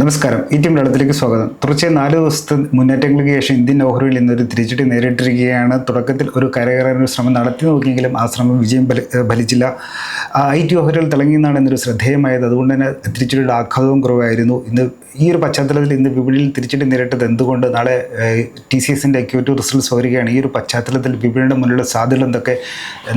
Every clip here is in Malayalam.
നമസ്കാരം. ഈ ടീം ലളിതത്തിലേക്ക് സ്വാഗതം. തുടർച്ചയായി നാല് ദിവസത്തെ മുന്നേറ്റങ്ങൾക്ക് ശേഷം ഇന്ത്യൻ ഓഹരിയിൽ ഇന്നൊരു തിരിച്ചടി നേരിട്ടിരിക്കുകയാണ്. തുടക്കത്തിൽ ഒരു കരകയറാൻ ശ്രമം നടത്തി നോക്കിയെങ്കിലും ആ ശ്രമം വിജയം ഫലിച്ചില്ല. ഐ ടി ഓഹരികൾ തിളങ്ങിയെന്നാണ് ഇന്നൊരു ശ്രദ്ധേയമായത്. അതുകൊണ്ട് തന്നെ തിരിച്ചടിയുടെ ആഘാതവും കുറവായിരുന്നു. ഇന്ന് ഈ ഒരു പശ്ചാത്തലത്തിൽ ഇന്ന് വിപണിയിൽ തിരിച്ചടി നേരിട്ടത് എന്തുകൊണ്ട്? നാളെ ടി സി എസിന്റെ അക്യൂറ്റീവ് റിസൾട്ട്സ് വരികയാണ്. ഈ ഒരു പശ്ചാത്തലത്തിൽ വിപണിയുടെ മുന്നിലുള്ള സാധ്യതകൾ എന്തൊക്കെ?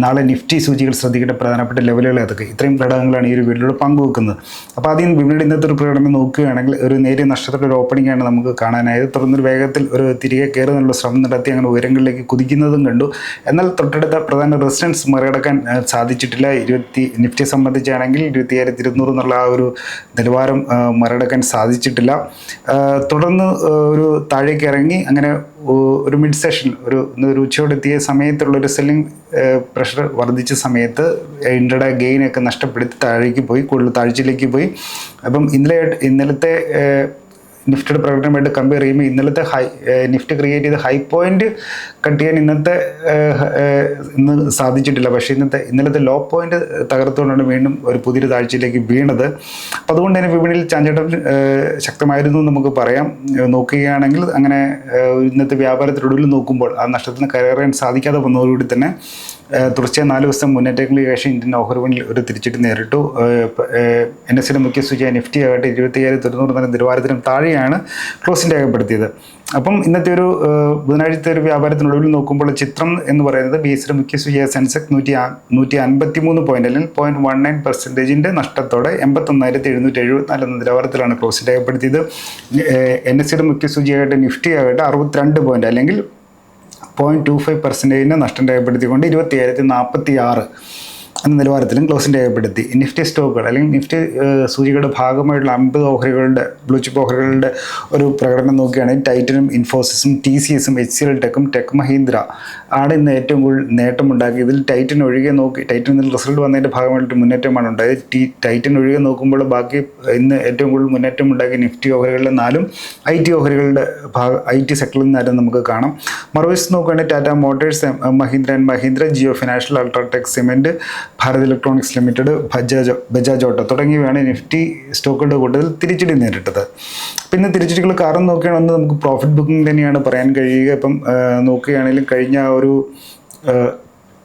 നാളെ നിഫ്റ്റി സൂചികൾ ശ്രദ്ധിക്കേണ്ട പ്രധാനപ്പെട്ട ലെവലുകൾ അതൊക്കെ ഇത്രയും ഘടകങ്ങളാണ് ഈ ഒരു വീഡിയോയിൽ പങ്കുവെക്കുന്നത്. അപ്പോൾ ആദ്യം വിപണിയുടെ ഇന്നത്തെ ഒരു പ്രകടനം നോക്കുകയാണെങ്കിൽ ഒരു നേരിയ നഷ്ടത്തിലൊരു ഓപ്പണിംഗ് ആണ് നമുക്ക് കാണാനായത്. തുടർന്നൊരു വേഗത്തിൽ ഒരു തിരികെ കയറുന്നുള്ള ശ്രമം നടത്തി അങ്ങനെ ഉയരങ്ങളിലേക്ക് കുതിക്കുന്നതും കണ്ടു. എന്നാൽ തൊട്ടടുത്ത പ്രധാന റെസിഡൻസ് മറികടക്കാൻ സാധിച്ചിട്ടില്ല. ഇരുപത്തി നിഫ്റ്റിയെ സംബന്ധിച്ചാണെങ്കിൽ ഇരുപത്തിയായിരത്തി ഇരുന്നൂറ് എന്നുള്ള ആ ഒരു നിലവാരം മറികടക്കാൻ സാധിച്ചിട്ടില്ല. തുടർന്ന് ഒരു താഴേക്ക് ഇറങ്ങി അങ്ങനെ ഒരു മിഡ് സെഷൻ ഒരു ഒരു ഉച്ചയോടെത്തിയ സമയത്തുള്ള ഒരു സെല്ലിംഗ് പ്രഷർ വർദ്ധിച്ച സമയത്ത് ഇൻഡയുടെ ഗെയിനൊക്കെ നഷ്ടപ്പെടുത്തി താഴേക്ക് പോയി കൂടുതൽ താഴ്ചയിലേക്ക് പോയി. അപ്പം ഇന്നലെ ഇന്നലത്തെ നിഫ്റ്റിയുടെ പ്രകടനമായിട്ട് കമ്പയർ ചെയ്യുമ്പോൾ ഇന്നലത്തെ ഹൈ നിഫ്റ്റ് ക്രിയേറ്റ് ചെയ്ത ഹൈ പോയിന്റ് കട്ട് ചെയ്യാൻ ഇന്നത്തെ ഇന്ന് സാധിച്ചിട്ടില്ല. പക്ഷേ ഇന്നത്തെ ഇന്നലത്തെ ലോ പോയിന്റ് തകർത്തുകൊണ്ടാണ് വീണ്ടും ഒരു പുതിയൊരു താഴ്ചയിലേക്ക് വീണത്. അപ്പോൾ അതുകൊണ്ട് തന്നെ വിപണിയിൽ ചാഞ്ചട്ടം ശക്തമായിരുന്നു എന്ന് നമുക്ക് പറയാം. നോക്കുകയാണെങ്കിൽ അങ്ങനെ ഇന്നത്തെ വ്യാപാരത്തിനൊടുവിൽ നോക്കുമ്പോൾ ആ നഷ്ടത്തിന് കയറാൻ സാധിക്കാതെ വന്നതോടുകൂടി തന്നെ തുടർച്ചയായ നാല് ദിവസം മുന്നേറ്റങ്ങൾക്ക് ശേഷം ഇന്ത്യൻ ഓഹരി വിപണിയിൽ ഒരു തിരിച്ചിട്ട് നേരിട്ടു. എൻ എസ് സിയുടെ മുഖ്യ സൂചിക നിഫ്റ്റി ആകട്ടെ ഇരുപത്തി ഏഴ് തൊണ്ണൂറ് എന്ന നിലവാരത്തിനും താഴെയാണ് ക്ലോസിംഗ് രേഖപ്പെടുത്തിയത്. അപ്പം ഇന്നത്തെ ഒരു ബുധനാഴ്ചത്തെ ഒരു വ്യാപാരത്തിനൊടുവിൽ നോക്കുമ്പോൾ ചിത്രം എന്ന് പറയുന്നത് ബി എസിയുടെ മുഖ്യ സൂചിയായ സെൻസെക് നൂറ്റി നൂറ്റി അൻപത്തി മൂന്ന് പോയിന്റ് അല്ലെങ്കിൽ പോയിന്റ് വൺ നയൻ പെർസെന്റേജിന്റെ നഷ്ടത്തോടെ എൺപത്തൊന്നായിരത്തി എഴുന്നൂറ്റി എഴുപത്തിനാല് എന്ന നിലവാരത്തിലാണ് ക്ലോസ് രേഖപ്പെടുത്തിയത്. എൻ എസ് സിയുടെ മുഖ്യ സൂചിയാകട്ടെ നിഫ്റ്റി ആകട്ടെ അറുപത്തിരണ്ട് പോയിന്റ് അല്ലെങ്കിൽ പോയിന്റ് ടു ഫൈവ് പെർസെന്റേജിന്റെ നഷ്ടം രേഖപ്പെടുത്തിക്കൊണ്ട് ഇരുപത്തി ഏഴായിരത്തി നാൽപ്പത്തി ആറ് എന്ന നിലവാരത്തിലും ക്ലോസിംഗ് രേഖപ്പെടുത്തി നിഫ്റ്റി സ്റ്റോക്കുകൾ അല്ലെങ്കിൽ നിഫ്റ്റി സൂചികയുടെ ഭാഗമായിട്ടുള്ള അമ്പത് ഓഹരികളുടെ ബ്ലൂ ചിപ്പ് ഓഹരികളുടെ ഒരു പ്രകടനം നോക്കുകയാണെങ്കിൽ ടൈറ്റനും ഇൻഫോസിസും ടി സി എസും എച്ച് സി എൽ ടെക്കും ടെക് മഹീന്ദ്ര ആണ് ഇന്ന് ഏറ്റവും കൂടുതൽ നേട്ടമുണ്ടാക്കി ഇതിൽ ടൈറ്റൻ ഒഴികെ നോക്കി ടൈറ്റനിൽ റിസൾട്ട് വന്നതിന്റെ ഭാഗമായിട്ട് മുന്നേറ്റമാണ് ഉണ്ടായത്. ടി ടൈറ്റൻ ഒഴികെ നോക്കുമ്പോൾ ബാക്കി ഇന്ന് ഏറ്റവും കൂടുതൽ മുന്നേറ്റം ഉണ്ടാക്കിയ നിഫ്റ്റി ഓഹരികളിലെ നാലും ഐ ടി ഓഹരികളുടെ ഭാഗ ഐ ടി സെക്ടറിൽ നിന്നായിരുന്നു നമുക്ക് കാണാം. മറുവശത്ത് നോക്കുകയാണെങ്കിൽ Tata motors Mahindra and Mahindra Jio financial UltraTech cement Bharat electronics limited Bajaj Bajaj auto തുടങ്ങിയവയാണ് നിഫ്റ്റി സ്റ്റോക്കുകളുടെ കൂട്ടത്തിൽ തിരിച്ചടി നേരിട്ടത്. പിന്നെ തിരിച്ചടികൾ കാരണം നോക്കുകയാണെന്ന് നമുക്ക് പ്രോഫിറ്റ് ബുക്കിംഗ് തന്നെയാണ് പറയാൻ കഴിയുക. ഇപ്പം നോക്കുകയാണെങ്കിലും കഴിഞ്ഞ ഒരു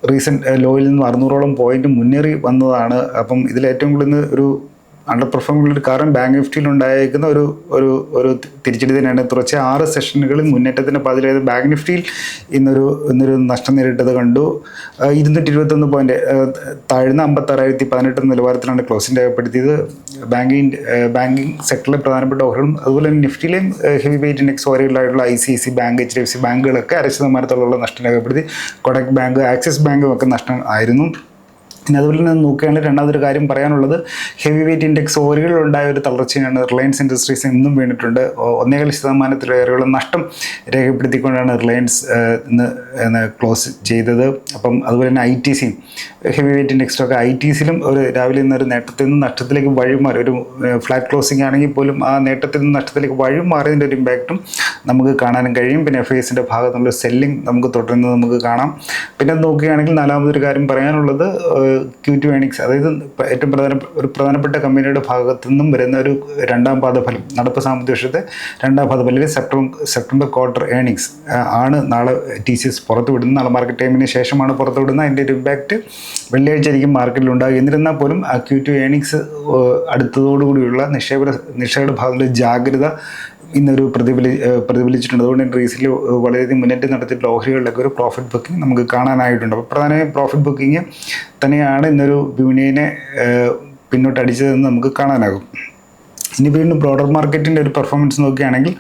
റീസെന്റ് ലോയിൽ നിന്ന് അറുന്നൂറോളം പോയിന്റ് മുന്നേറി വന്നതാണ്. അപ്പം ഇതിൽ ഏറ്റവും കൂടുതൽ ഒരു അണ്ടർ പെർഫോമിംഗ് ഒരു കാരണം ബാങ്ക് നിഫ്റ്റിയിൽ ഉണ്ടായിരിക്കുന്ന ഒരു ഒരു ഒരു തിരിച്ചടി തന്നെയാണ്. തുടർച്ച ആറ് സെഷനുകളിൽ മുന്നേറ്റത്തിന്റെ പതിലായത് ബാങ്ക് നിഫ്റ്റിയിൽ ഇന്നൊരു ഇന്നൊരു നഷ്ടം നേരിട്ടത് കണ്ടു. ഇരുന്നൂറ്റി ഇരുപത്തൊന്ന് പോയിന്റ് താഴ്ന്ന അമ്പത്താറായിരത്തി പതിനെട്ട് നിലവാരത്തിലാണ് ക്ലോസിംഗ് രേഖപ്പെടുത്തിയത്. ബാങ്കിങ് ബാങ്കിങ് സെക്ടറിലെ പ്രധാനപ്പെട്ട ഓഹരികളും അതുപോലെ തന്നെ നിഫ്റ്റിയിലെയും heavy weight index ഓഹരികളായിട്ടുള്ള I C C bank H D F C ബാങ്കുകളൊക്കെ അര ശതമാനത്തോളം നഷ്ടം രേഖപ്പെടുത്തി. കൊടക് ബാങ്ക് ആക്സിസ് ബാങ്കും ഒക്കെ നഷ്ടം ആയിരുന്നു. പിന്നെ അതുപോലെ തന്നെ നോക്കുകയാണെങ്കിൽ രണ്ടാമതൊരു കാര്യം പറയാനുള്ളത് ഹെവി വെയിറ്റ് ഇൻഡെക്സ് ഓഹരികളിലുണ്ടായ ഒരു തളർച്ചയാണ് റിലയൻസ് ഇൻഡസ്ട്രീസ് ഇന്നും വീണിട്ടുണ്ട്. ഒന്നേകാൽ ശതമാനത്തിലേറെയുള്ള നഷ്ടം രേഖപ്പെടുത്തിക്കൊണ്ടാണ് റിലയൻസ് ഇന്ന് ക്ലോസ് ചെയ്തത്. അപ്പം അതുപോലെ തന്നെ ഐ ടി സിയും ഹെവി വെയിറ്റ് ഇൻഡെക്സിലൊക്കെ ഐ ടി സിയിലും ഒരു രാവിലെ ഇന്നൊരു നേട്ടത്തിൽ നിന്ന് നഷ്ടത്തിലേക്ക് വഴിമാറി. ഒരു ഫ്ലാറ്റ് ക്ലോസിംഗ് ആണെങ്കിൽ പോലും ആ നേട്ടത്തിൽ നിന്ന് നഷ്ടത്തിലേക്ക് വഴിമാറിയതിന്റെ ഒരു ഇമ്പാക്റ്റും നമുക്ക് കാണാനും കഴിയും. പിന്നെ എഫ് ഐസിന്റെ ഭാഗത്തുള്ള സെല്ലിംഗ് നമുക്ക് തുടരുന്നത് നമുക്ക് കാണാം. പിന്നെ നോക്കുകയാണെങ്കിൽ നാലാമതൊരു കാര്യം പറയാനുള്ളത് ക്യൂ ടു ഏണിങ്സ് അതായത് ഏറ്റവും പ്രധാന ഒരു പ്രധാനപ്പെട്ട കമ്പനിയുടെ ഭാഗത്തു നിന്നും വരുന്ന ഒരു രണ്ടാം പാദഫലം നടപ്പ് സാമ്പത്തിക വർഷത്തെ രണ്ടാം പാദഫലം സെപ്റ്റംബർ സെപ്റ്റംബർ ക്വാർട്ടർ ഏണിങ്സ് ആണ് നാളെ ടി സി എസ് പുറത്തു വിടുന്നത് നാളെ മാർക്കറ്റ് ടൈമിന് ശേഷമാണ് പുറത്തു വിടുന്നത് അതിന്റെ ഒരു ഇമ്പാക്റ്റ് വെള്ളിയാഴ്ച ആയിരിക്കും മാർക്കറ്റിൽ ഉണ്ടാകുക. എന്നിരുന്നാൽ പോലും ആ ക്യൂ ടു ഏണിങ്സ് അടുത്തതോടുകൂടിയുള്ള നിക്ഷേപ നിക്ഷേപയുടെ ഭാഗത്തുള്ള ജാഗ്രത ഇന്നൊരു പ്രതിഫലി പ്രതിഫലിച്ചിട്ടുണ്ട്. അതുകൊണ്ട് തന്നെ റീസിൽ വളരെയധികം മുന്നേറ്റം നടത്തിയിട്ടുള്ള ഓഹരികളിലൊക്കെ ഒരു പ്രോഫിറ്റ് ബുക്കിംഗ് നമുക്ക് കാണാനായിട്ടുണ്ട്. അപ്പോൾ പ്രധാനമായും പ്രോഫിറ്റ് ബുക്കിംഗ് തന്നെയാണ് ഇന്നൊരു വിപണിയെ പിന്നോട്ട് അടിച്ചതെന്ന് നമുക്ക് കാണാനാകും. ഇനി വീണ്ടും ബ്രോഡർ മാർക്കറ്റിന്റെ ഒരു പെർഫോമൻസ് നോക്കുകയാണെങ്കിൽ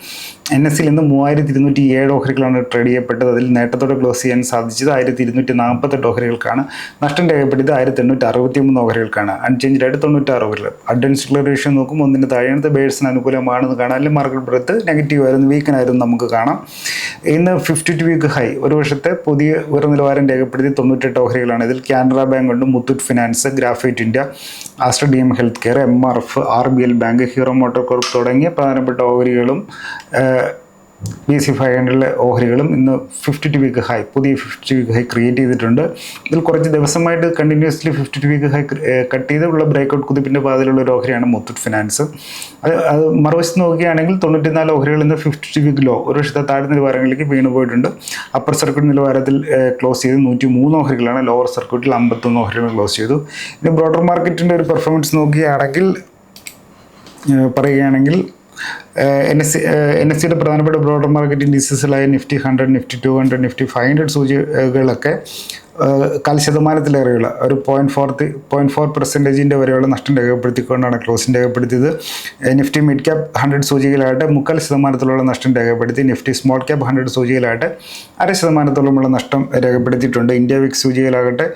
എൻ എസ് സിയിൽ ഇന്ന് മൂവായിരത്തി ഇരുന്നൂറ്റി ഏഴ് ഓഹരികളാണ് ട്രേഡ് ചെയ്യപ്പെട്ടത്. അതിൽ നേട്ടത്തോടെ ക്ലോസ് ചെയ്യാൻ സാധിച്ചത് ആയിരത്തി ഇരുന്നൂറ്റി നാൽപ്പത്തെട്ട് ഓഹരികൾക്കാണ്. നഷ്ടം രേഖപ്പെടുത്തിയത് ആയിരത്തി എണ്ണൂറ്റി അറുപത്തി മൂന്ന് ഓഹരികൾക്കാണ്. അൺചേഞ്ച് ആയിട്ട് തൊണ്ണൂറ്റാറ് ഓഹരികൾ. അഡ്വാൻസ് ഡിക്ലറേഷൻ നോക്കുമ്പോൾ ഒന്നിന് താഴെയാണ് ബേഴ്സിന് അനുകൂലമാണെന്ന് കാണാം. അല്ലെങ്കിൽ മാർക്കറ്റ് ബ്രെത്ത് നെഗറ്റീവ് ആയിരുന്നു വീക്കനായിരുന്നു നമുക്ക് കാണാം. ഇന്ന് ഫിഫ്റ്റി ടു വീക്ക് ഹൈ ഒരു വർഷത്തെ പുതിയ ഉയർന്ന നിലവാരം രേഖപ്പെടുത്തി തൊണ്ണൂറ്റെട്ട് ഓഹരികളാണ്. ഇതിൽ കാനറ ബാങ്ക് ഉണ്ട് Muthoot finance graphite India Aster D M health care M R F R B L bank Hero motor corp തുടങ്ങിയ പ്രധാനപ്പെട്ട ഓഹരികളും ബി എസ് സി ഫൈവ് ഹൺഡ്രഡിലെ ഓഹരികളും ഇന്ന് ഫിഫ്റ്റി ടു വീക്ക് ഹൈ പുതിയ ഫിഫ്റ്റി വീക്ക് ഹൈ ക്രിയേറ്റ് ചെയ്തിട്ടുണ്ട്. ഇതിൽ കുറച്ച് ദിവസമായിട്ട് continuously fifty two week high cut ചെയ്തുള്ള ബ്രേക്കൗട്ട് കുതിപ്പിന്റെ പാതയിലുള്ള ഒരു ഓഹരിയാണ് മുത്തൂറ്റ് ഫിനാൻസ്. അത് അത് മറുവശത്ത് നോക്കുകയാണെങ്കിൽ തൊണ്ണൂറ്റിനാല് ഓഹരികൾ ഇന്ന് ഫിഫ്റ്റി ടു വീക്ക് ലോ ഒരു വർഷത്തെ താഴ്ന്ന നിലവാരങ്ങളിലേക്ക് വീണ് പോയിട്ടുണ്ട്. അപ്പർ സർക്യൂട്ട് നിലവാരത്തിൽ ക്ലോസ് ചെയ്ത് നൂറ്റി മൂന്ന് ഓഹരികളാണ് ലോവർ സർക്യൂട്ടിൽ അമ്പത്തൊന്ന് ഓഹരികൾ ക്ലോസ് ചെയ്തു. ഇനി ബ്രോഡർ മാർക്കറ്റിന്റെ ഒരു പെർഫോമൻസ് നോക്കുകയാണെങ്കിൽ പറയുകയാണെങ്കിൽ എൻ എസ് എൻ എസ് സിയുടെ പ്രധാനപ്പെട്ട broader market ഇൻഡീസസിലായ Nifty hundred Nifty two hundred Nifty five hundred സൂചികളൊക്കെ കാൽ ശതമാനത്തിലേറെയുള്ള ഒരു പോയിന്റ് ഫോർ പോയിന്റ് ഫോർ പെർസെന്റേജിന്റെ വരെയുള്ള നഷ്ടം രേഖപ്പെടുത്തിക്കൊണ്ടാണ് ക്ലോസിംഗ് രേഖപ്പെടുത്തിയത്. നിഫ്റ്റി മിഡ് ക്യാപ് ഹൺഡ്രഡ് സൂചികയിലായിട്ട് മുക്കാൽ ശതമാനത്തിലുള്ള നഷ്ടം രേഖപ്പെടുത്തി. നിഫ്റ്റി സ്മോൾ ക്യാപ് ഹൺഡ്രഡ് സൂചികയിലായിട്ട് അര ശതമാനത്തോളമുള്ള നഷ്ടം രേഖപ്പെടുത്തിയിട്ടുണ്ട്. ഇന്ത്യ വിക്സ് സൂചികയിലാകട്ടെ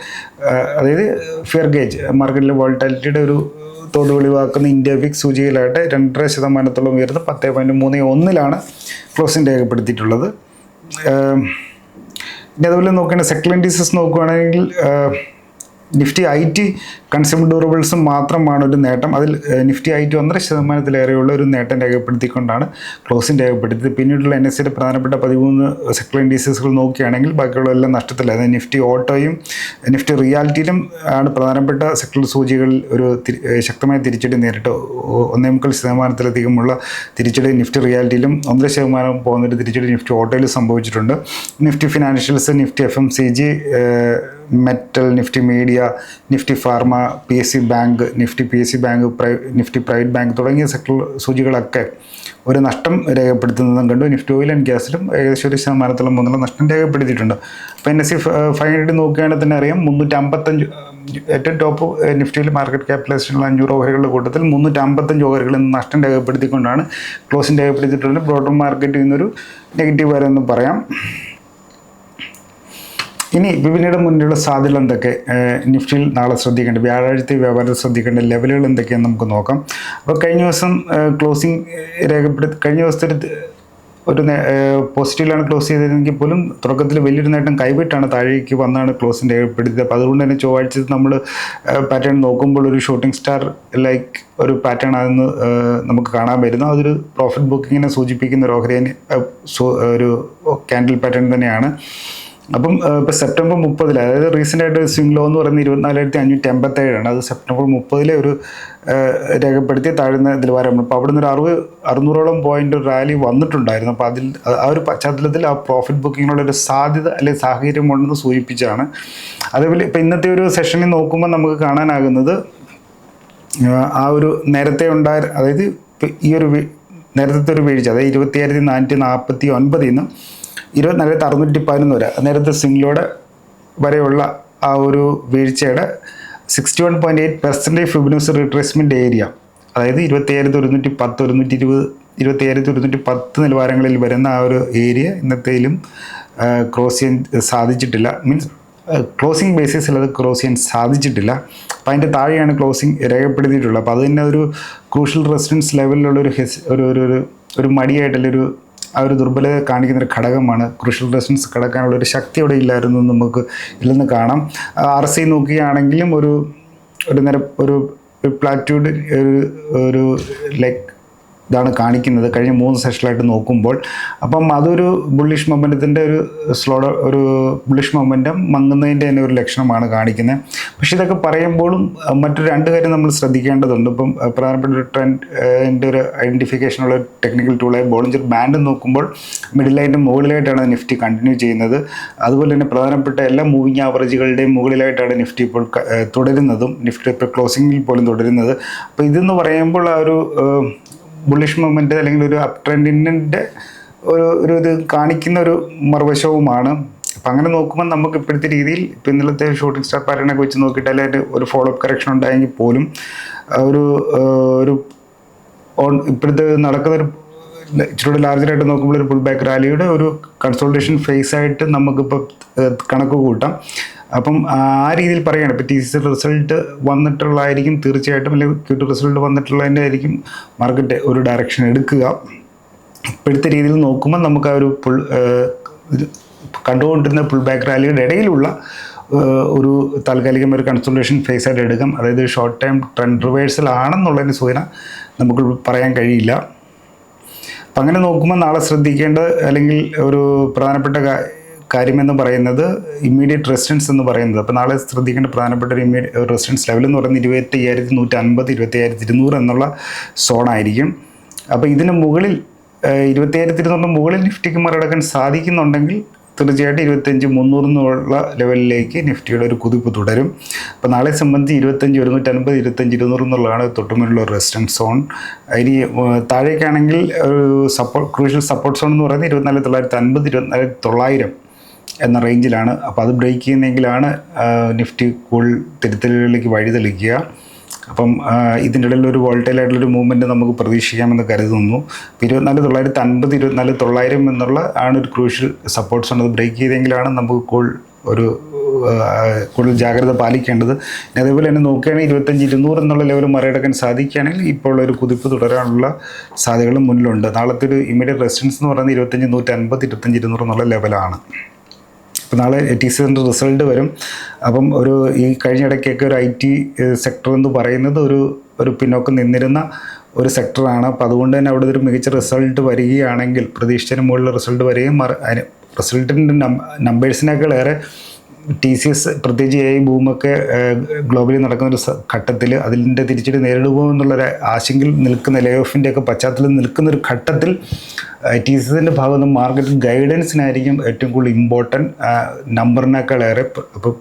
അതായത് ഫിയർ ഗേജ് മാർക്കറ്റിലെ വോൾട്ടാലിറ്റിയുടെ ഒരു തോത് വെളിവാക്കുന്ന ഇന്ത്യ വിക് സൂചികയിലായിട്ട് രണ്ടര ശതമാനത്തോളം ഉയർന്ന് പത്ത് പോയിന്റ് മൂന്ന് ഒന്നിലാണ് ക്ലോസിംഗ് രേഖപ്പെടുത്തിയിട്ടുള്ളത്. പിന്നെ അതുപോലെ നോക്കുകയാണെങ്കിൽ സെക്ടർ ഇൻഡീസസ് നോക്കുകയാണെങ്കിൽ നിഫ്റ്റി ഐ ടി കൺസ്യൂമർ ഡ്യൂറബിൾസും മാത്രമാണ് ഒരു നേട്ടം. അതിൽ നിഫ്റ്റി ഐ ടി ഒന്നര ശതമാനത്തിലേറെയുള്ള ഒരു നേട്ടം രേഖപ്പെടുത്തിക്കൊണ്ടാണ് ക്ലോസിംഗ് രേഖപ്പെടുത്തിയത്. പിന്നീടുള്ള എൻ എസ് സിയുടെ പ്രധാനപ്പെട്ട പതിമൂന്ന് സെക്ടർ ഇൻഡീസസുകൾ നോക്കുകയാണെങ്കിൽ ബാക്കിയുള്ള എല്ലാം നഷ്ടത്തില്ല അതായത് നിഫ്റ്റി ഓട്ടോയും നിഫ്റ്റി റിയാലിറ്റിയിലും ആണ് പ്രധാനപ്പെട്ട സെക്ടർ സൂചികളിൽ ഒരു ശക്തമായ തിരിച്ചടി നേരിട്ട് ഒന്നേ മുക്കാൽ ശതമാനത്തിലധികമുള്ള തിരിച്ചടി നിഫ്റ്റി റിയാലിറ്റിയിലും ഒന്നര ശതമാനം പോകുന്നൊരു തിരിച്ചടി നിഫ്റ്റി ഓട്ടോയിൽ സംഭവിച്ചിട്ടുണ്ട്. Nifty financials Nifty F M C G metal Nifty media Nifty pharma P S C bank Nifty P S C bank പ്രൈ Nifty private bank തുടങ്ങിയ സെക്ടർ സൂചികളൊക്കെ ഒരു നഷ്ടം രേഖപ്പെടുത്തുന്നതും കണ്ടു. നിഫ്റ്റി ഓയിൽ ആൻഡ് ഗ്യാസിലും ഏകദേശം ഒരു ശതമാനത്തോളം മൂന്നുള്ള നഷ്ടം രേഖപ്പെടുത്തിയിട്ടുണ്ട്. അപ്പോൾ N S C five hundred നോക്കുകയാണെങ്കിൽ തന്നെ അറിയാം മുന്നൂറ്റി അമ്പത്തഞ്ച് ഏറ്റവും ടോപ്പ് നിഫ്റ്റിയിൽ മാർക്കറ്റ് ക്യാപിറ്റലൈസേഷനുള്ള അഞ്ഞൂറ് ഓഹരികളുടെ കൂട്ടത്തിൽ മുന്നൂറ്റി അമ്പത്തഞ്ച് ഓഹരികളിൽ നിന്ന് നഷ്ടം രേഖപ്പെടുത്തിക്കൊണ്ടാണ് ക്ലോസിംഗ് രേഖപ്പെടുത്തിയിട്ടുള്ളത്. ബ്രോഡർ മാർക്കറ്റിൽ നിന്നൊരു നെഗറ്റീവ് വരെയെന്ന് പറയാം. ഇനി വിപണിയുടെ മുന്നിലുള്ള സാധ്യതകൾ എന്തൊക്കെ? നിഫ്റ്റിയിൽ നാളെ ശ്രദ്ധിക്കേണ്ട വ്യാഴാഴ്ച വ്യാപാരത്തിൽ ശ്രദ്ധിക്കേണ്ട ലെവലുകൾ എന്തൊക്കെയാണെന്ന് നമുക്ക് നോക്കാം. അപ്പോൾ കഴിഞ്ഞ ദിവസം ക്ലോസിംഗ് രേഖപ്പെടുത്തി കഴിഞ്ഞ ദിവസത്തെ ഒരു പോസിറ്റീവിലാണ് ക്ലോസ് ചെയ്തതെങ്കിൽ പോലും തുടക്കത്തിൽ വലിയൊരു നേട്ടം കൈവിട്ടാണ് താഴേക്ക് വന്നാണ് ക്ലോസിംഗ് രേഖപ്പെടുത്തിയത്. അപ്പോൾ അതുകൊണ്ട് തന്നെ ചൊവ്വാഴ്ച നമ്മൾ പാറ്റേൺ നോക്കുമ്പോൾ ഒരു ഷൂട്ടിംഗ് സ്റ്റാർ ലൈക്ക് ഒരു പാറ്റേൺ ആണെന്ന് നമുക്ക് കാണാൻ വരുന്നു അതൊരു പ്രോഫിറ്റ് ബുക്കിങ്ങിനെ സൂചിപ്പിക്കുന്ന ഒരു ഓഹരിയെ ഒരു ക്യാൻഡിൽ പാറ്റേൺ തന്നെയാണ്. അപ്പം ഇപ്പോൾ സെപ്റ്റംബർ മുപ്പതിൽ അതായത് റീസെന്റ് ആയിട്ട് സ്വിംഗ് ലോ എന്ന് പറയുന്നത് ഇരുപത്തിനാലായിരത്തി അഞ്ഞൂറ്റി എൺപത്തേഴാണ് അത് സെപ്റ്റംബർ മുപ്പതിലെ ഒരു രേഖപ്പെടുത്തിയ താഴ്ന്ന നിലവാരമാണ് അപ്പോൾ അവിടുന്ന് ഒരു അറുപത് അറുന്നൂറോളം പോയിന്റ് റാലി വന്നിട്ടുണ്ടായിരുന്നു. അപ്പോൾ അതിൽ ആ ഒരു പശ്ചാത്തലത്തിൽ ആ പ്രോഫിറ്റ് ബുക്കിങ്ങിനുള്ള ഒരു സാധ്യത അല്ലെങ്കിൽ സാഹചര്യം ഉണ്ടെന്ന് സൂചിപ്പിച്ചാണ് അതേപോലെ ഇപ്പോൾ ഇന്നത്തെ ഒരു സെഷനിൽ നോക്കുമ്പോൾ നമുക്ക് കാണാനാകുന്നത് ആ ഒരു നേരത്തെ ഉണ്ടായ അതായത് ഇപ്പൊ ഈ ഒരു നേരത്തെ ഒരു വീഴ്ച അതായത് ഇരുപത്തിയായിരത്തി നാനൂറ്റി നാൽപ്പത്തി ഒൻപതിൽ നിന്ന് ഇരുപത്തിനാലായിരത്തി അറുന്നൂറ്റി പതിനൊന്ന് വരെ. നേരത്തെ സിംഗിലോട് വരെയുള്ള ആ ഒരു വീഴ്ചയുടെ sixty one point eight percentage Fibonacci retracement area അതായത് ഇരുപത്തിയായിരത്തി ഒരുന്നൂറ്റി പത്ത് ഒരുന്നൂറ്റി ഇരുപത് ഇരുപത്തിയായിരത്തി ഒരുന്നൂറ്റി പത്ത് നിലവാരങ്ങളിൽ വരുന്ന ആ ഒരു ഏരിയ ഇന്നത്തേലും ക്രോസ് ചെയ്യാൻ സാധിച്ചിട്ടില്ല. മീൻസ് ക്ലോസിംഗ് ബേസിസിൽ അത് ക്രോസ് ചെയ്യാൻ സാധിച്ചിട്ടില്ല. അപ്പോൾ അതിന്റെ താഴെയാണ് ക്ലോസിംഗ് രേഖപ്പെടുത്തിയിട്ടുള്ളത്. അപ്പോൾ അത് തന്നെ ഒരു ക്രൂഷ്യൽ റെസിഡൻസ് ലെവലിലുള്ള ഒരു ഒരു ഒരു ഒരു ഒരു മടിയായിട്ടുള്ള ഒരു ആ ഒരു ദുർബലത കാണിക്കുന്ന ഒരു ഘടകമാണ് ക്രൂഷ്യൽ റെസിഡൻസ് കിടക്കാനുള്ള ഒരു ശക്തി അവിടെ ഇല്ലായിരുന്നു നമുക്ക് ഇല്ലെന്ന് കാണാം. ആർ സി നോക്കുകയാണെങ്കിലും ഒരു ഒരു നിര ഒരു പ്ലാറ്റ്യൂഡ് ഒരു ഒരു ലൈക്ക് ഇതാണ് കാണിക്കുന്നത്. കഴിഞ്ഞ മൂന്ന് സെഷനിലായിട്ട് നോക്കുമ്പോൾ അപ്പം അതൊരു ബുള്ളിഷ് മൊമെന്റത്തിന്റെ ഒരു സ്ലോ ഒരു ബുള്ളിഷ് മൊമെന്റം മങ്ങുന്നതിന്റെ തന്നെ ഒരു ലക്ഷണമാണ് കാണിക്കുന്നത്. പക്ഷേ ഇതൊക്കെ പറയുമ്പോഴും മറ്റു രണ്ട് കാര്യം നമ്മൾ ശ്രദ്ധിക്കേണ്ടതുണ്ട്. ഇപ്പം പ്രധാനപ്പെട്ട ഒരു ട്രെൻഡിന്റെ ഒരു ഐഡന്റിഫിക്കേഷനുള്ള ടെക്നിക്കൽ ടൂളായ ബോളിഞ്ചർ ബാൻഡ് നോക്കുമ്പോൾ മിഡിൽ ലൈന്റെ മുകളിലായിട്ടാണ് നിഫ്റ്റി കണ്ടിന്യൂ ചെയ്യുന്നത്. അതുപോലെ തന്നെ പ്രധാനപ്പെട്ട എല്ലാ മൂവിങ് ആവറേജുകളുടെയും മുകളിലായിട്ടാണ് നിഫ്റ്റി ഇപ്പോൾ തുടരുന്നതും. നിഫ്റ്റി ഇപ്പോൾ ക്ലോസിങ്ങിൽ പോലും തുടരുന്നത്. അപ്പോൾ ഇതെന്ന് പറയുമ്പോൾ ആ ഒരു ബുള്ളിഷ് മൂവ്മെന്റ് അല്ലെങ്കിൽ ഒരു അപ് ട്രെൻഡിന്റെ ഒരു ഒരു ഇത് കാണിക്കുന്ന ഒരു മറുവശവുമാണ്. അപ്പം അങ്ങനെ നോക്കുമ്പോൾ നമുക്ക് ഇപ്പോഴത്തെ രീതിയിൽ ഇപ്പം ഇന്നലത്തെ ഷൂട്ടിംഗ് സ്റ്റാർ പാരനൊക്കെ വെച്ച് നോക്കിയിട്ട് അല്ലെങ്കിൽ ഒരു ഫോളോ അപ്പ് കറക്ഷൻ ഉണ്ടായെങ്കിൽ പോലും ഒരു ഒരു ഓൺ ഇപ്പോഴത്തെ നടക്കുന്ന ഒരു ഇച്ചിരി ലാർജറായിട്ട് നോക്കുമ്പോൾ ഒരു പുൾ ബാക്ക് റാലിയുടെ ഒരു കൺസോൾട്ടേഷൻ ഫേസ് ആയിട്ട് നമുക്കിപ്പോൾ കണക്ക് കൂട്ടാം. അപ്പം ആ രീതിയിൽ പറയുകയാണ്. ഇപ്പോൾ ടി സി റിസൾട്ട് വന്നിട്ടുള്ളതായിരിക്കും തീർച്ചയായിട്ടും അല്ലെങ്കിൽ ക്യൂട്ട് റിസൾട്ട് വന്നിട്ടുള്ളതിന്റെ ആയിരിക്കും മാർക്കറ്റ് ഒരു ഡയറക്ഷൻ എടുക്കുക. ഇപ്പോഴത്തെ രീതിയിൽ നോക്കുമ്പോൾ നമുക്ക് ആ ഒരു പുൾ കണ്ടുകൊണ്ടിരുന്ന പുൾ ബാക്ക് റാലിയുടെ ഇടയിലുള്ള ഒരു താൽക്കാലികം ഒരു കൺസൾട്ടേഷൻ ഫേസ് ആയിട്ട് എടുക്കാം. അതായത് ഷോർട്ട് ടൈം ട്രെൻഡ് റിവേഴ്സൽ ആണെന്നുള്ളതിന് സൂചന നമുക്ക് പറയാൻ കഴിയില്ല. അപ്പം അങ്ങനെ നോക്കുമ്പോൾ നാളെ ശ്രദ്ധിക്കേണ്ട അല്ലെങ്കിൽ ഒരു പ്രധാനപ്പെട്ട കാര്യമെന്ന് പറയുന്നത് ഇമ്മീഡിയറ്റ് റെസിഡൻസ് എന്ന് പറയുന്നത്. അപ്പോൾ നാളെ ശ്രദ്ധിക്കേണ്ട പ്രധാനപ്പെട്ട ഒരു ഇമ്മീഡിയറ്റ് റെസിഡൻസ് ലെവൽ എന്ന് പറയുന്നത് ഇരുപത്തി അയ്യായിരത്തി നൂറ്റി അൻപത് ഇരുപത്തി അയ്യായിരത്തി ഇരുന്നൂറ് എന്നുള്ള സോണായിരിക്കും അപ്പോൾ ഇതിന് മുകളിൽ ഇരുപത്തി അയ്യായിരത്തി ഇരുന്നൂറിന് മുകളിൽ നിഫ്റ്റിക്ക് മറികടക്കാൻ സാധിക്കുന്നുണ്ടെങ്കിൽ തീർച്ചയായിട്ടും ഇരുപത്തഞ്ച് മുന്നൂറ് എന്നുള്ള ലെവലിലേക്ക് നിഫ്റ്റിയുടെ ഒരു കുതിപ്പ് തുടരും. അപ്പോൾ നാളെ സംബന്ധിച്ച് ഇരുപത്തഞ്ച് ഒരുന്നൂറ്റി അൻപത് ഇരുപത്തഞ്ച് ഇരുന്നൂറ് എന്നുള്ളതാണ് തൊട്ടുമുള്ള റെസിസ്റ്റൻസ് സോൺ ഇനി താഴേക്കാണെങ്കിൽ ഒരു സപ്പോർട്ട് ക്രൂഷ്യൽ സപ്പോർട്ട് സോൺ എന്ന് പറയുന്നത് ഇരുപത്തിനാല് തൊള്ളായിരത്തി അൻപത് ഇരുപത്തിനാല് തൊള്ളായിരം എന്ന റേഞ്ചിലാണ്. അപ്പോൾ അത് ബ്രേക്ക് ചെയ്യുന്നെങ്കിലാണ് നിഫ്റ്റി കൂടുതൽ തിരുത്തലുകളിലേക്ക് വഴിതെളിക്കുക അപ്പം ഇതിന്റെ ഇടയിൽ ഒരു വോൾട്ടൈൽ ആയിട്ടുള്ളൊരു മൂവ്മെന്റ് നമുക്ക് പ്രതീക്ഷിക്കാമെന്ന് കരുതുന്നു. ഇരുപത്തിനാല് തൊള്ളായിരത്തി അൻപത് ഇരുപത്തിനാല് തൊള്ളായിരം എന്നുള്ള ആണ് ഒരു ക്രൂഷ്യൽ സപ്പോർട്ട്സ് അത് ബ്രേക്ക് ചെയ്തെങ്കിലാണ് നമുക്ക് കൂടുതൽ ഒരു കൂടുതൽ ജാഗ്രത പാലിക്കേണ്ടത്. അതേപോലെ തന്നെ നോക്കുകയാണെങ്കിൽ ഇരുപത്തഞ്ച് ഇരുന്നൂറ് എന്നുള്ള ലെവൽ മറികടക്കാൻ സാധിക്കുകയാണെങ്കിൽ ഇപ്പോൾ ഒരു കുതിപ്പ് തുടരാനുള്ള സാധ്യതകളും മുന്നിലുണ്ട്. നാളത്തെ ഒരു ഇമ്മീഡിയറ്റ് റെസിഡൻസ് എന്ന് പറയുന്നത് ഇരുപത്തഞ്ച് നൂറ്റി അൻപത് ഇരുപത്തഞ്ച് ഇരുന്നൂറ് എന്നുള്ള ലെവലാണ് അപ്പോൾ നാളെ ടി സിന്റെ റിസൾട്ട് വരും. അപ്പം ഒരു ഈ കഴിഞ്ഞ ഇടയ്ക്കൊക്കെ ഒരു ഐ ടി സെക്ടർ എന്ന് പറയുന്നത് ഒരു ഒരു പിന്നോക്കം നിന്നിരുന്ന ഒരു സെക്ടറാണ് അപ്പോൾ അതുകൊണ്ട് തന്നെ അവിടെ ഒരു മികച്ച റിസൾട്ട് വരികയാണെങ്കിൽ പ്രതീക്ഷിച്ചതിന് മുകളിൽ റിസൾട്ട് വരികയും റിസൾട്ടിന്റെ നമ്പേഴ്സിനേക്കാൾ ഏറെ ടി സി എസ് പ്രത്യേകിച്ച് എ ഭൂമൊക്കെ ഗ്ലോബലി നടക്കുന്ന ഒരു ഘട്ടത്തിൽ അതിന്റെ തിരിച്ചടി നേരിടുമോ എന്നുള്ളൊരു ആശങ്കയിൽ നിൽക്കുന്ന ലേ ഓഫിന്റെ ഒക്കെ നിൽക്കുന്ന ഒരു ഘട്ടത്തിൽ ടി സി എസിന്റെ ഭാഗത്ത് മാർക്കറ്റ് ഗൈഡൻസിനായിരിക്കും ഏറ്റവും കൂടുതൽ ഇമ്പോർട്ടന്റ് നമ്പറിനേക്കാളേറെ ഇപ്പോൾ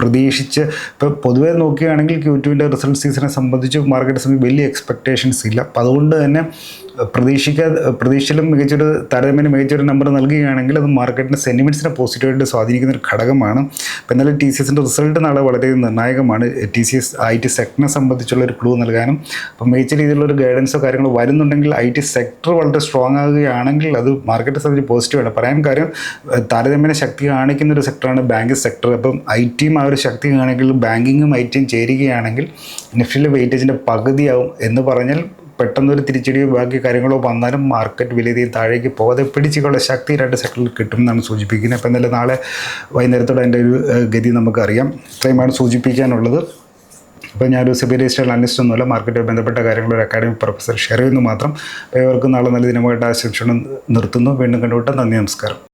പ്രതീക്ഷിച്ച്. ഇപ്പോൾ പൊതുവേ നോക്കുകയാണെങ്കിൽ ക്യൂ ടുവിന്റെ റിസൾട്ട് സീസണെ സംബന്ധിച്ച് മാർക്കറ്റ് സമയം വലിയ എക്സ്പെക്റ്റേഷൻസ് ഇല്ല. അപ്പം അതുകൊണ്ട് തന്നെ പ്രതീക്ഷിക്കാതെ പ്രതീക്ഷയിലും മികച്ചൊരു താരതമ്യേന മികച്ചൊരു നമ്പർ നൽകുകയാണെങ്കിൽ അത് മാർക്കറ്റിന്റെ സെന്റിമെന്റ്സിനെ പോസിറ്റീവായിട്ട് സ്വാധീനിക്കുന്ന ഒരു ഘടകമാണ്. അപ്പോൾ എന്നാലും ടി സി എസിന്റെ റിസൾട്ട് നാളെ വളരെ നിർണായകമാണ്. T C S I T സെക്ടറിനെ സംബന്ധിച്ചുള്ള ഒരു ക്ലൂ നൽകാനും അപ്പോൾ മികച്ച രീതിയിലുള്ള ഒരു ഗൈഡൻസോ കാര്യങ്ങളോ വരുന്നുണ്ടെങ്കിൽ ഐ ടി സെക്ടർ വളരെ സ്ട്രോങ് ആകുകയാണെങ്കിൽ അത് മാർക്കറ്റ് സംബന്ധിച്ച് പോസിറ്റീവാണ് പറയാൻ കാര്യം താരതമ്യേന ശക്തി കാണിക്കുന്ന ഒരു സെക്ടറാണ് ബാങ്കിങ് സെക്ടർ അപ്പം ഐ ടിയും ആ ഒരു ശക്തി കാണിക്കൽ ബാങ്കിങ്ങും ഐ ടിയും ചേരുകയാണെങ്കിൽ നെഫ്റ്റിലെ വെയിറ്റേജിന്റെ പകുതിയാവും എന്ന് പറഞ്ഞാൽ പെട്ടെന്നൊരു തിരിച്ചടിയോ ബാക്കി കാര്യങ്ങളോ വന്നാലും മാർക്കറ്റ് വിലയിൽ താഴേക്ക് പോകാതെ പിടിച്ചുള്ള ശക്തി രണ്ട് സെക്ടറിൽ കിട്ടുമെന്നാണ് സൂചിപ്പിക്കുന്നത്. അപ്പം എന്നാലും നാളെ വൈകുന്നേരത്തോടെ അതിന്റെ ഒരു ഗതി നമുക്കറിയാം. ഇത്രയുമാണ് സൂചിപ്പിക്കാനുള്ളത്. അപ്പോൾ ഞാനൊരു സിബി രജിസ്റ്റർ അനലിസ്റ്റ് ഒന്നുമല്ല മാർക്കറ്റുമായി ബന്ധപ്പെട്ട കാര്യങ്ങൾ ഒരു അക്കാഡമിക് പ്രൊഫസർ ഷെയർ ചെയ്യുന്നു മാത്രം. അപ്പോൾ ഇവർക്ക് നാളെ നല്ല ദിനമായിട്ട് ആശംസകൾ നിർത്തുന്നു. വീണ്ടും കണ്ടുവിട്ടാൽ നന്ദി നമസ്കാരം.